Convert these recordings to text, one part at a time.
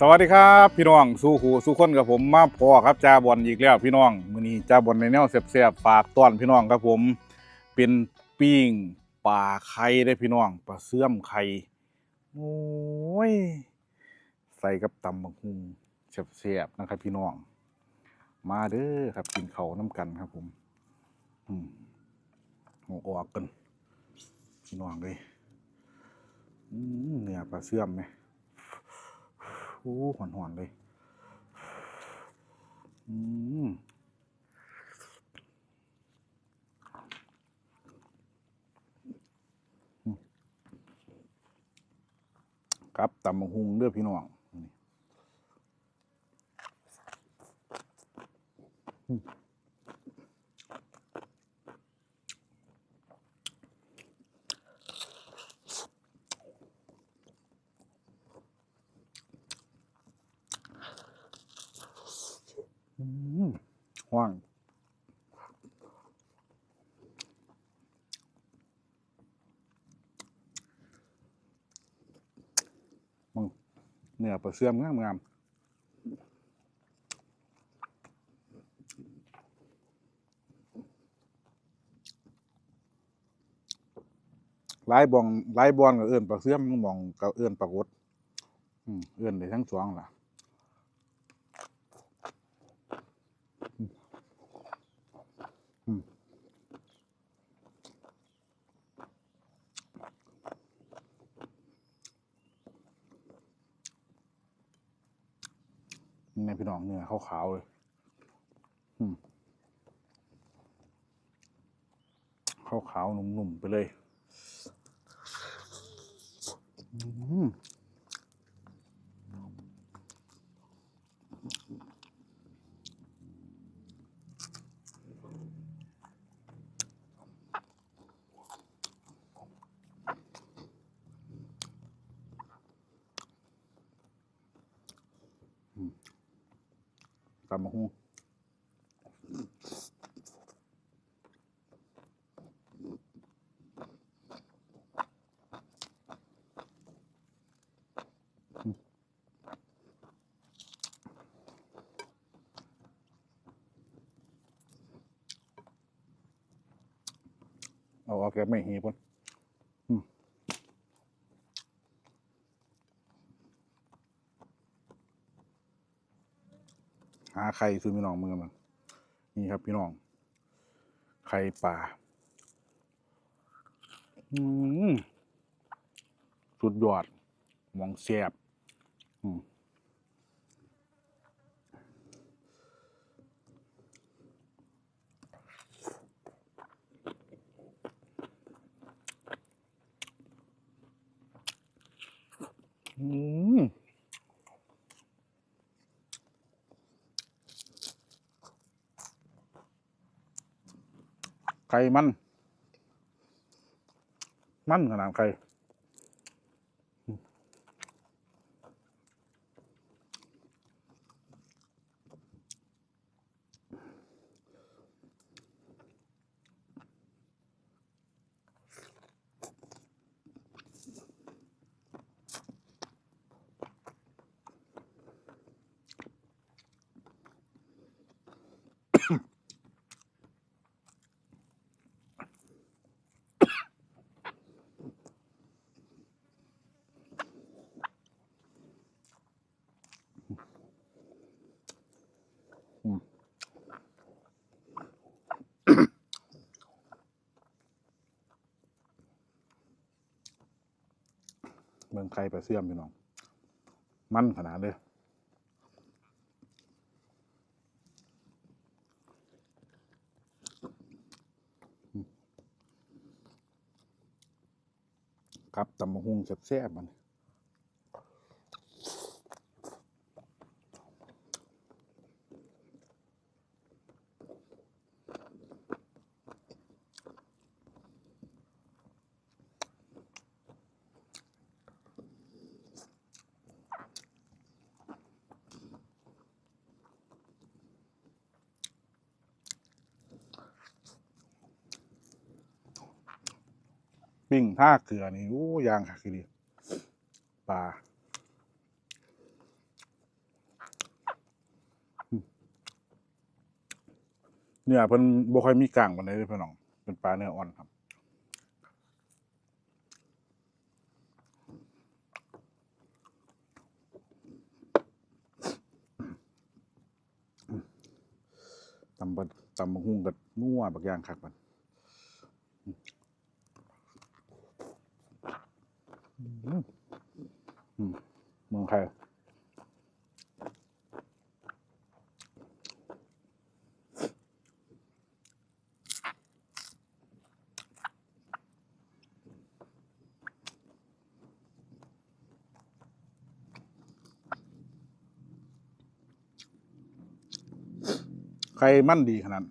สวัสดีครับพี่น้องสู้หูสู้คนกับผมมาพอครับจ้าบอลอีกแล้วพี่น้องมื้อนี้จ้าบอลในแนวแซ่บๆฝากต้อนพี่น้องครับผม เป็นปิ้งปลาไข่ได้พี่น้องปลาเสื่อมไข่โอ้ยใส่กับตำบักหุ่งแซ่บๆนะครับ พี่น้อง มาเด้อครับกินเขาน้ำกันครับผมอืมออกกันพี่น้องเลยเนื้อปลาเสื่อมไหม อ้หอนหอนเลยอืมอืมครับตำบักหุงเด้อพี่น้องนี่อืมอืม ห่วางมึงเนื้อปลาเสื่อมงามงามหลายบองหลายบอนกับเอื้อนปลาเสื่อมมองกับเอื้อนปลากดเอื้อนได้ทั้งสองล่ะ นี่พี่น้องเนื้อขาวๆเลยอืมขาวๆนุ่มๆไปเลย อืม ตำมะฮุงเอาออกแกไม่หีบน หาไข่ซื้อพี่น้องมือมันนี่ครับพี่น้อง ไข่ป่าอืมสุดยอดหมองแซบอืมอืม ไข่มัน มันขนาดไข่ งไข่ปลาเสื่อมพี่น้อง มันขนาดเลยครับตำมะฮุงแซ่บๆมัน ปิ้งท่าเกลือนี่โอ้ยางค่ะคือดีปลาเนี่ยเพิ่นบ่ค่อยมีกลางปานในเด้พี่น้อง เป็นปลาเนื้ออ่อนครับ ตำบะตำบะกหุ่งกับนัวบักย่างคักมัน เมืองไทยใครมั่นดีขนาด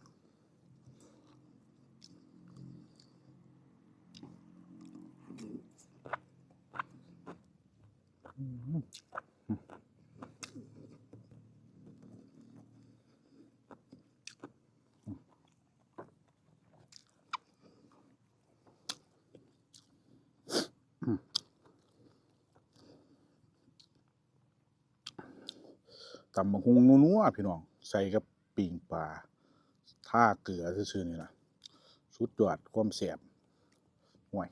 ตำบักหุงนัวๆพี่น้อง ใส่กับปิ่งปลาท่าเกลือซื่อๆนี่ล่ะสุดยอดความแซ่บห่วย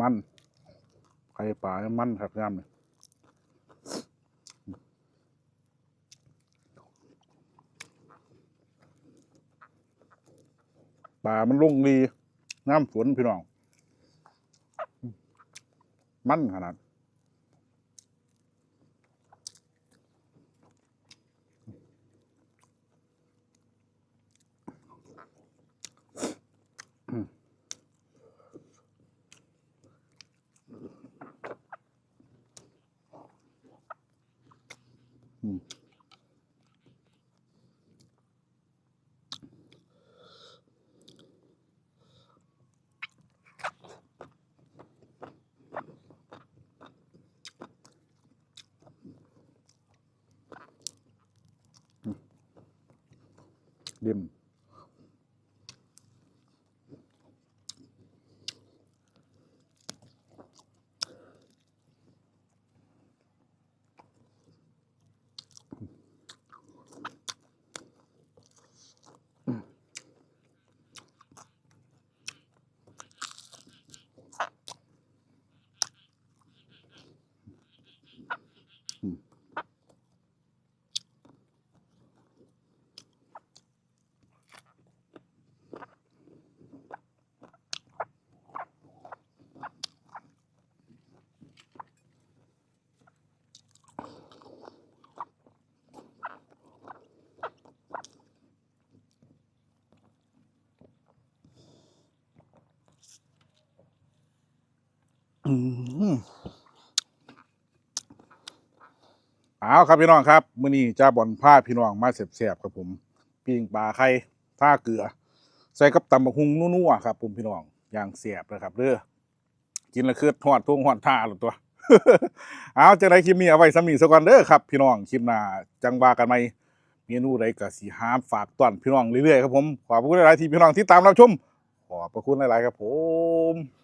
มมันไข่ปลามันครับย่ำเลย ปลามันลงดีน้ำฝนพี่น้อง มันขนาดเดิม อื เอาครับพี่น้องครับมื้อนี้จ้าบอลผ้าพี่น้องมาเสียบๆครับผมปิ้งปลาไข่ท่าเกลือ ใส่กับตำบักหุ่งนัวๆครับผมพี่น้องอย่างเสียบนะครับเด้อกินล้วคือทอดทุ่งหอดท่าหรือตัว เอาจังไรคลิปนี้เอาไว้สำนีสักก่อนเด้อครับ พี่น้องคลิปหน้าจังว่ากันไหมเมนูใดก็สิหามฝากต้อนพี่น้องเรื่อยๆครับผมขอบพระคุณหลายๆที่พี่น้องที่ตามรับชมขอบพระคุณหลายๆครับผม